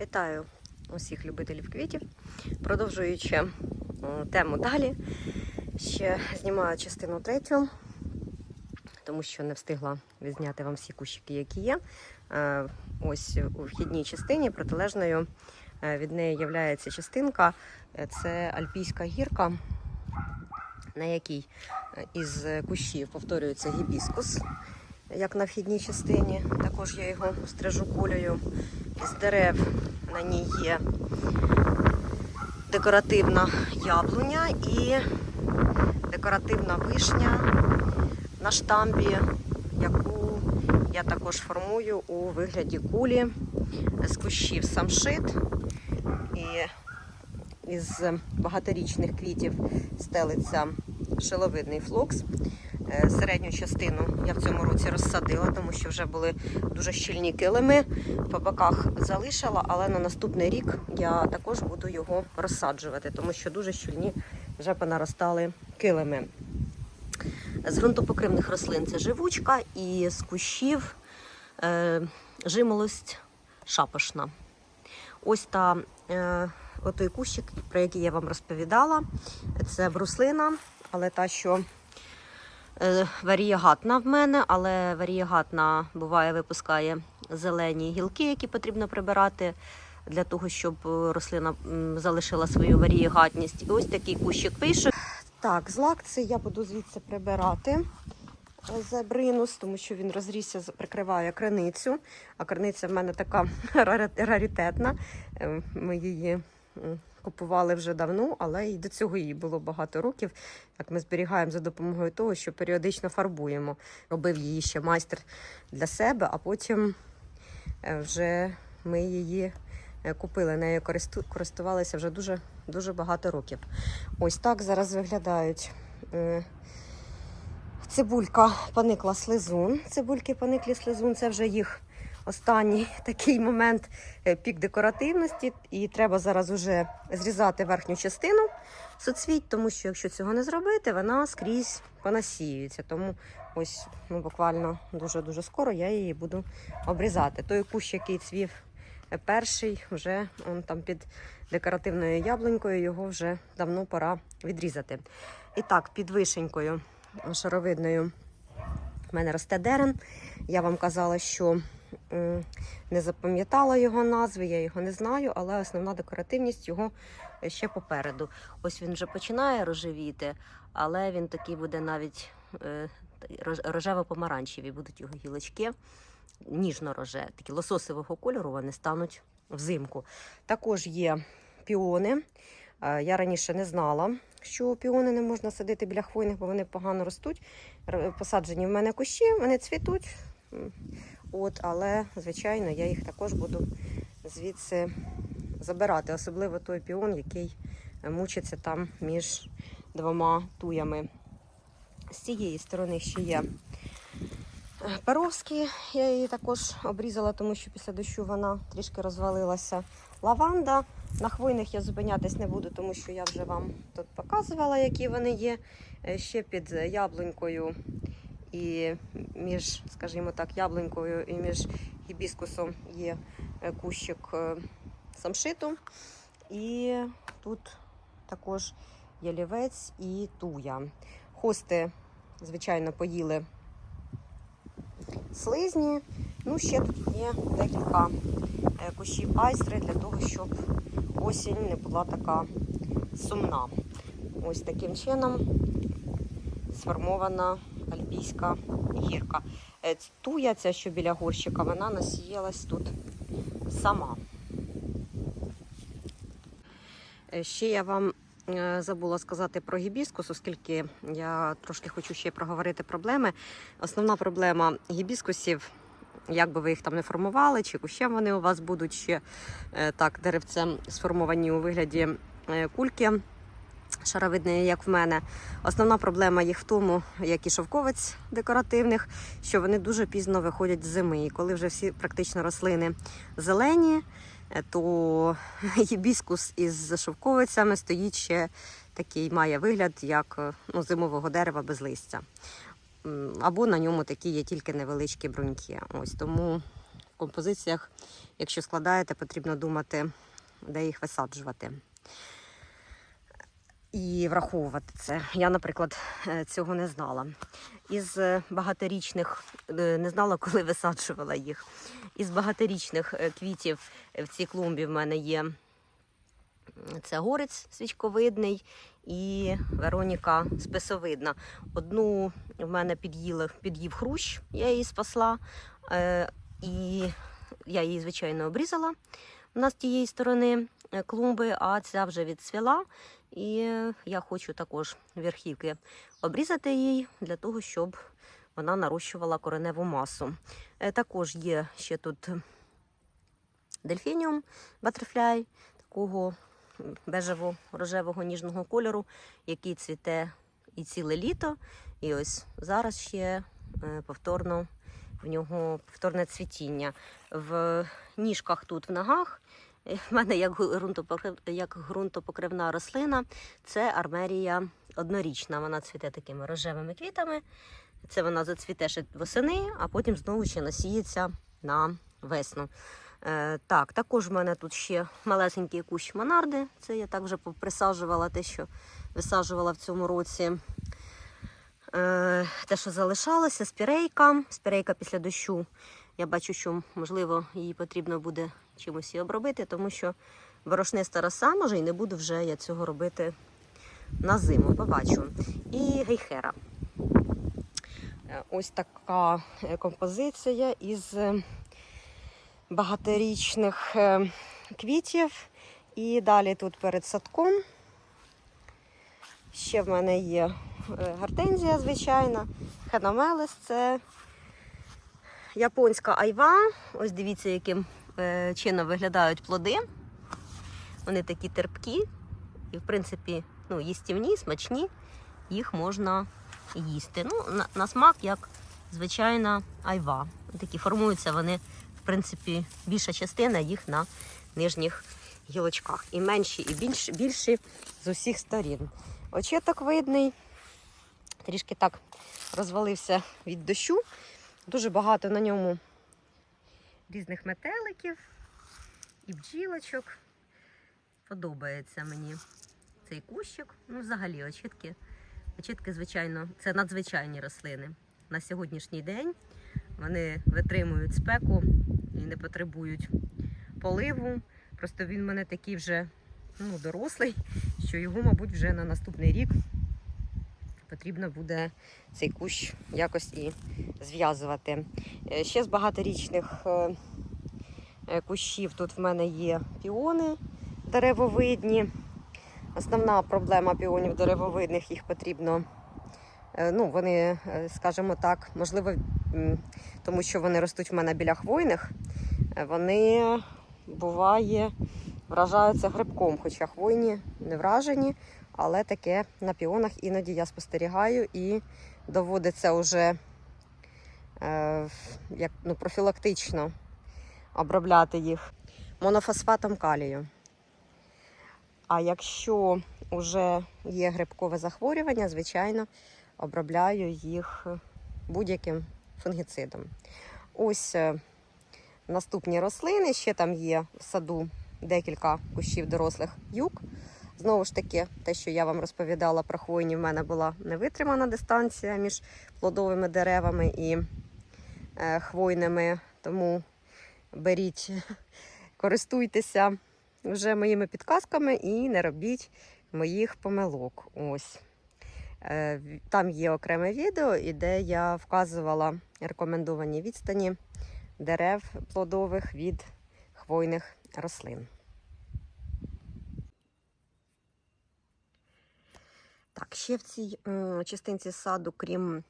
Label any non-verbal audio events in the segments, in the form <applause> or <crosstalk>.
Вітаю усіх любителів квітів. Продовжуючи тему далі, ще знімаю частину третю, тому що не встигла відзняти вам всі кущики, які є. Е, Ось у вхідній частині протилежною е, від неї є частинка. Е, Це Альпійська гірка, на якій із кущів повторюється гібіскус, як на вхідній частині. Також я його стрижу кулею з дерев на ній є декоративна яблуня і декоративна вишня на штамбі, яку я також формую у вигляді кулі з кущів самшит. І із багаторічних квітів стелиться шиловидний флокс. Е, Середню частину я в цьому році розсадила, тому що вже були дуже щільні килими. По боках залишила, але на наступний рік я також буду його розсаджувати, тому що дуже щільні вже понаростали килими. З ґрунтопокривних рослин це живучка і з кущів е, жимолость шапошна. Ось та е, отой кущик, про який я вам розповідала, це бруслина, але та, що варієгатна в мене, але варієгатна буває випускає зелені гілки, які потрібно прибирати для того, щоб е, рослина залишила свою варієгатність. І ось такий кущик вийшов. Так, злак це я буду звідси прибирати е, забринус, тому що він розрісся, прикриває криницю. А криниця в мене така рари- <laughs> раритетна. Е, Ми її купували вже давно, але і до цього їй було багато років. Як ми зберігаємо за допомогою того, що періодично фарбуємо. Робив її ще майстер для себе, а потім е, вже ми її е, купили. Нею користувалися вже дуже, дуже багато років. Ось так зараз виглядають. е, Цибулька поникла слизун. Цибульки пониклі слизун. Це вже їх останній такий момент е, пік декоративності. І треба зараз уже зрізати верхню частину соцвіть, тому що якщо цього не зробити, вона скрізь понасіюється. Тому ось ну, буквально дуже-дуже скоро я її буду обрізати. Той кущ, який цвів е, перший, вже он там під декоративною яблунькою, його вже давно пора відрізати. І так, під вишенькою шаровидною в мене росте дерен. Я вам казала, що не запам'ятала його назви, я його не знаю, але основна декоративність його ще попереду. Ось він вже починає рожевіти, але він такий буде навіть е, рожево-помаранчеві будуть його гілочки. Ніжно-роже, такі лососового кольору вони стануть взимку. Також є піони. Е, Я раніше не знала, що піони не можна садити біля хвойних, бо вони погано ростуть. Посаджені в мене кущі, вони цвітуть. От, але, звичайно, я їх також буду звідси забирати, особливо той піон, який е, мучиться там між двома туями. З цієї сторони ще є е, Перовські. Я її також обрізала, тому що після дощу вона трішки розвалилася. Лаванда. На хвойних я зупинятись не буду, тому що я вже вам тут показувала, які вони є. Е, Ще під яблунькою і між, скажімо так, яблунькою і між гібіскусом є е, кущик е, самшиту. І тут також ялівець і туя. Хости, звичайно, поїли слизні. Ну, ще тут є декілька е, кущів айстри для того, щоб осінь не була така сумна. Ось таким чином сформована альпійська гірка. Е, Туя, ця, що біля горщика, вона насіялась тут сама. Е, Ще я вам е, забула сказати про гібіскус, оскільки я трошки хочу ще проговорити проблеми. Основна проблема гібіскусів, як би ви їх там не формували, чи кущем вони у вас будуть ще так, деревцем сформовані у вигляді кульки шаровидної, як в мене. Основна проблема їх в тому, як і шовковець декоративних, що вони дуже пізно виходять з зими. І коли вже всі практично рослини зелені, е, то <laughs> гібіскус із шовковицями стоїть ще такий, має вигляд як е, ну, зимового дерева без листя. Або на ньому такі є тільки невеличкі бруньки. Ось тому композиціях, якщо складаєте, потрібно думати, де їх висаджувати. І враховувати це. Я, наприклад, е, цього не знала. Із е, багаторічних е, не знала, коли висаджувала їх. Із багаторічних квітів в цій клумбі в мене є це горець свічковидний і Вероніка списовидна. Одну в мене під'їли, під'їв хрущ, я її спасла. І я її, звичайно, обрізала у нас з тієї сторони клумби, а ця вже відцвіла. І я хочу також верхівки обрізати їй для того, щоб вона нарощувала кореневу масу. Е, Також є ще тут дельфініум батерфляй, такого бежево-рожевого ніжного кольору, який цвіте і ціле літо. І ось зараз ще е, повторно в нього повторне цвітіння. В ніжках тут в ногах. В мене як як ґрунтопокривна рослина, це армерія однорічна. Вона цвіте такими рожевими квітами. Це вона зацвіте ще восени, а потім знову ще насіється на весну. Е, так, також в мене тут ще малесенький кущ монарди. Це я так вже присаджувала те, що висаджувала в цьому році. Е, те, що залишалося, спірейка. Спірейка після дощу. Я бачу, що можливо її потрібно буде чимось і обробити, тому що борошниста роса може і не буду вже я цього робити на зиму. Побачу. І гейхера. Е, Ось така е, композиція із е, багаторічних квітів. І далі тут перед садком. Ще в мене є гортензія, звичайна, хеномелес це японська айва. Ось дивіться, яким чином виглядають плоди. Вони такі терпкі і, в принципі, ну, їстівні, смачні, їх можна їсти. Ну, на, на смак, як звичайна айва. Такі формуються вони, в принципі, більша частина їх на нижніх гілочках. І менші, і більш, більші з усіх сторін. Очеток видний, трішки так розвалився від дощу. Дуже багато на ньому різних метеликів і бджілочок. Подобається мені цей кущик. Ну, взагалі, очітки. Очітки, звичайно, це надзвичайні рослини. На сьогоднішній день вони витримують спеку і не потребують поливу. Просто він в мене такий вже ну, дорослий, що його, мабуть, вже на наступний рік потрібно буде цей кущ якось і зв'язувати. Е, Ще з багаторічних е, е, кущів тут в мене є піони деревовидні. Основна проблема піонів деревовидних, їх потрібно, ну, вони, скажімо так, можливо, тому що вони ростуть в мене біля хвойних, вони буває вражаються грибком, хоча хвойні не вражені, але таке на піонах іноді я спостерігаю і доводиться вже е, як, ну, профілактично обробляти їх монофосфатом калію. А якщо вже є грибкове захворювання, звичайно, обробляю їх будь-яким фунгіцидом. Ось е, наступні рослини. Ще там є в саду декілька кущів дорослих юг. Знову ж таки, те, що я вам розповідала про хвойні, в мене була невитримана дистанція між плодовими деревами і е, хвойними. Тому беріть, користуйтеся вже моїми підказками і не робіть моїх помилок. Ось. Е, Там є окреме відео, і де я вказувала рекомендовані відстані дерев плодових від хвойних рослин. Так, ще в цій частинці саду, крім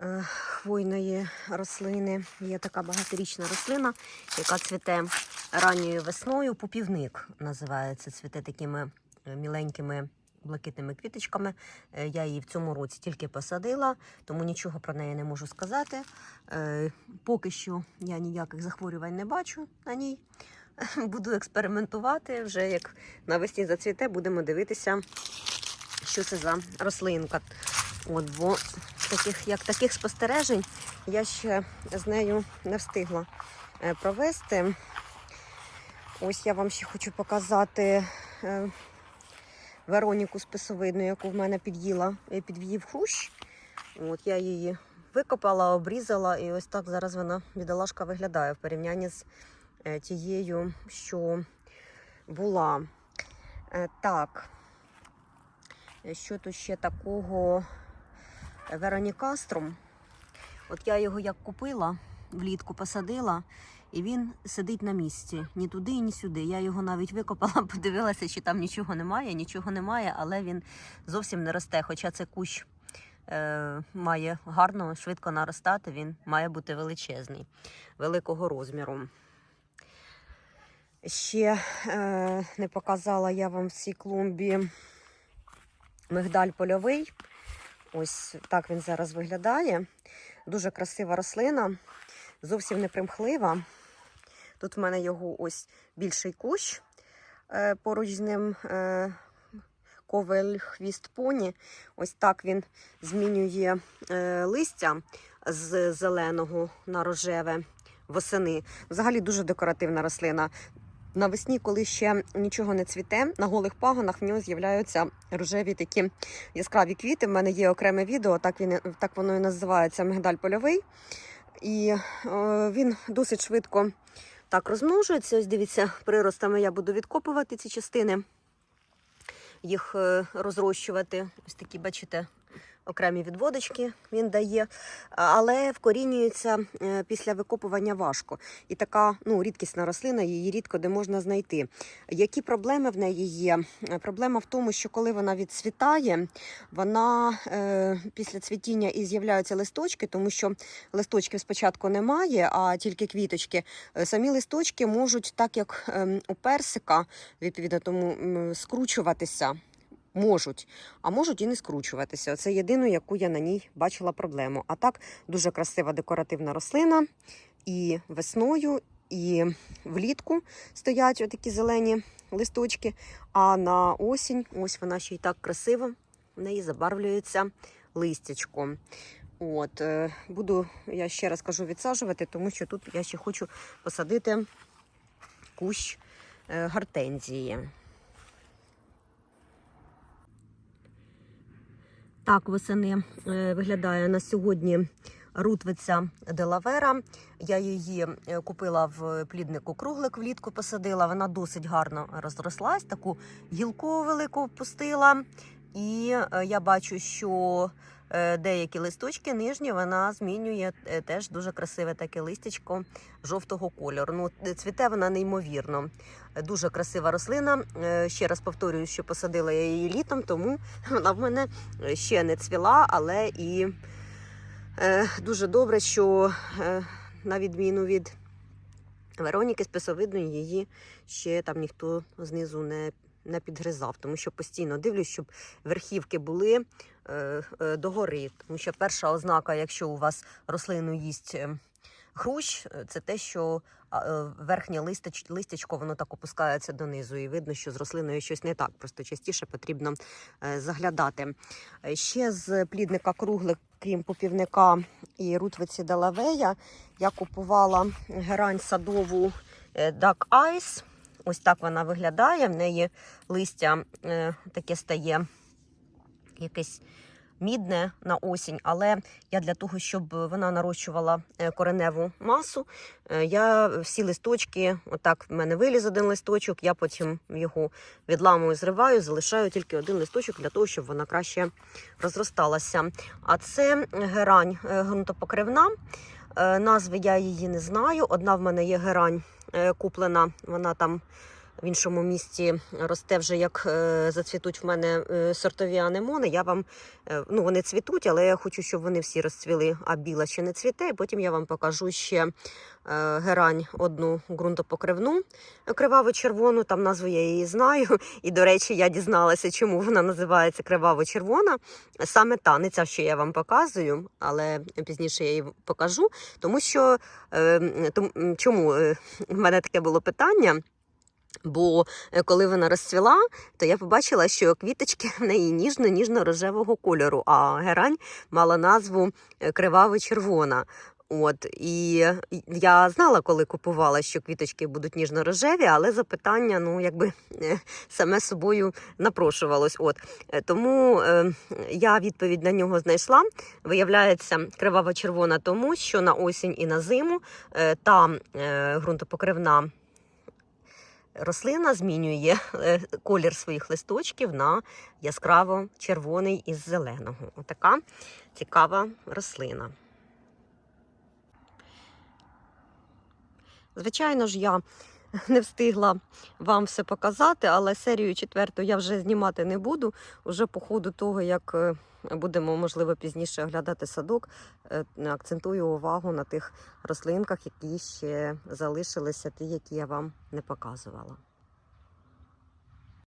е, хвойної рослини, є така багаторічна рослина, яка цвіте ранньою весною. Пупівник називається, цвіте такими е, міленькими блакитними квіточками. Е, Я її в цьому році тільки посадила, тому нічого про неї не можу сказати. Поки що я ніяких захворювань не бачу на ній. <laughs> Буду експериментувати. Вже як навесні зацвіте, будемо дивитися, що це за рослинка. От, бо таких, як таких спостережень я ще з нею не встигла е, провести. Ось я вам ще хочу показати е, Вероніку списовидну, яку в мене під'їла, е, підв'їв хрущ. От я її викопала, обрізала, і ось так зараз вона бідолашка виглядає в порівнянні з тією, що була. Так, що тут ще такого Веронікаструм? От я його як купила, влітку посадила, і він сидить на місці. Ні туди, ні сюди. Я його навіть викопала, <laughs> подивилася, чи там нічого немає. Нічого немає, але він зовсім не росте. Хоча це кущ е, має гарно, швидко наростати, він має бути величезний, великого розміру. Ще е, не показала я вам в цій клумбі мигдаль польовий. Ось так він зараз виглядає. Дуже красива рослина, зовсім не примхлива. Тут в мене його ось більший кущ. Е, Поруч з ним е, ковель хвіст поні. Ось так він змінює е, листя з зеленого на рожеве восени. Взагалі дуже декоративна рослина. Навесні, коли ще нічого не цвіте, на голих пагонах в нього з'являються рожеві такі яскраві квіти. В мене є окреме відео, так він так воно і називається мигдаль польовий. І е, він досить швидко так розмножується. Ось дивіться, приростами я буду відкопувати ці частини, їх е, розрощувати. Ось такі, бачите, окремі відводочки він дає, але вкорінюється е, після викопування важко. І така ну, рідкісна рослина, її рідко де можна знайти. Які проблеми в неї є? Е, Проблема в тому, що коли вона відцвітає, вона е, після цвітіння і з'являються листочки, тому що листочків спочатку немає, а тільки квіточки. Е, Самі листочки можуть, так як е, у персика, відповідно тому скручуватися. Можуть, а можуть і не скручуватися. Це єдину, яку я на ній бачила проблему. А так дуже красива декоративна рослина. І весною, і влітку стоять отакі зелені листочки. А на осінь, ось вона ще й так красиво, в неї забарвлюється листячко. От, е, буду, я ще раз кажу, відсаджувати, тому що тут я ще хочу посадити кущ е, гортензії. Так, восени е, виглядає на сьогодні рутвиця Делавера. Я її е, купила в пліднику круглик влітку, посадила. Вона досить гарно розрослась, таку гілку велику впустила. І е, я бачу, що деякі листочки нижні вона змінює е, теж дуже красиве таке листячко жовтого кольору. Ну, е, цвіте вона неймовірно. Е, Дуже красива рослина. Е, Ще раз повторюю, що посадила я її літом, тому вона в мене ще не цвіла, але і е, дуже добре, що е, на відміну від Вероніки списовидної її ще там ніхто знизу не, не підгризав, тому що постійно дивлюсь, щоб верхівки були е, е, догори. Тому що перша ознака, якщо у вас рослину їсть е, хрущ, е, це те, що е, верхнє листяч, листячко воно так опускається донизу, і видно, що з рослиною щось не так. Просто частіше потрібно е, заглядати. Е, Ще з плідника круглик, крім попівника і рутвиці Делавея, я купувала герань садову е, Duck Eyes. Ось так вона виглядає. В неї листя е, таке стає якесь мідне на осінь, але я для того, щоб вона нарощувала е, кореневу масу, е, я всі листочки, отак в мене виліз один листочок, я потім його відламую, зриваю, залишаю тільки один листочок для того, щоб вона краще розросталася. А це герань ґрунтопокривна. Е, Назви я її не знаю. Одна в мене є герань куплена, вона там в іншому місці росте вже як е, зацвітуть в мене е, сортові анемони. Я вам е, ну вони цвітуть, але я хочу, щоб вони всі розцвіли, а біла ще не цвіте. І потім я вам покажу ще герань одну ґрунтопокривну криваво-червону. Там назву я її знаю. І, до речі, я дізналася, чому вона називається криваво-червона. Саме та, не ця, що я вам показую, але пізніше я її покажу. Тому що тому, чому в мене таке було питання. Бо е, коли вона розцвіла, то я побачила, що квіточки в неї ніжно-ніжно-рожевого кольору, а герань мала назву е, криваво-червона. От і я знала, коли купувала, що квіточки будуть ніжно-рожеві, але запитання, ну якби е, саме собою напрошувалось. От тому е, я відповідь на нього знайшла. Виявляється, криваво-червона, тому що на осінь і на зиму е, та е, ґрунтопокривна рослина змінює е, колір своїх листочків на яскраво червоний із зеленого. Отака цікава рослина. Звичайно ж, я <laughs> не встигла вам все показати, але серію четверту я вже знімати не буду. Уже по ходу того, як е, будемо, можливо, пізніше оглядати садок, е, акцентую увагу на тих рослинках, які ще залишилися, ті, які я вам не показувала.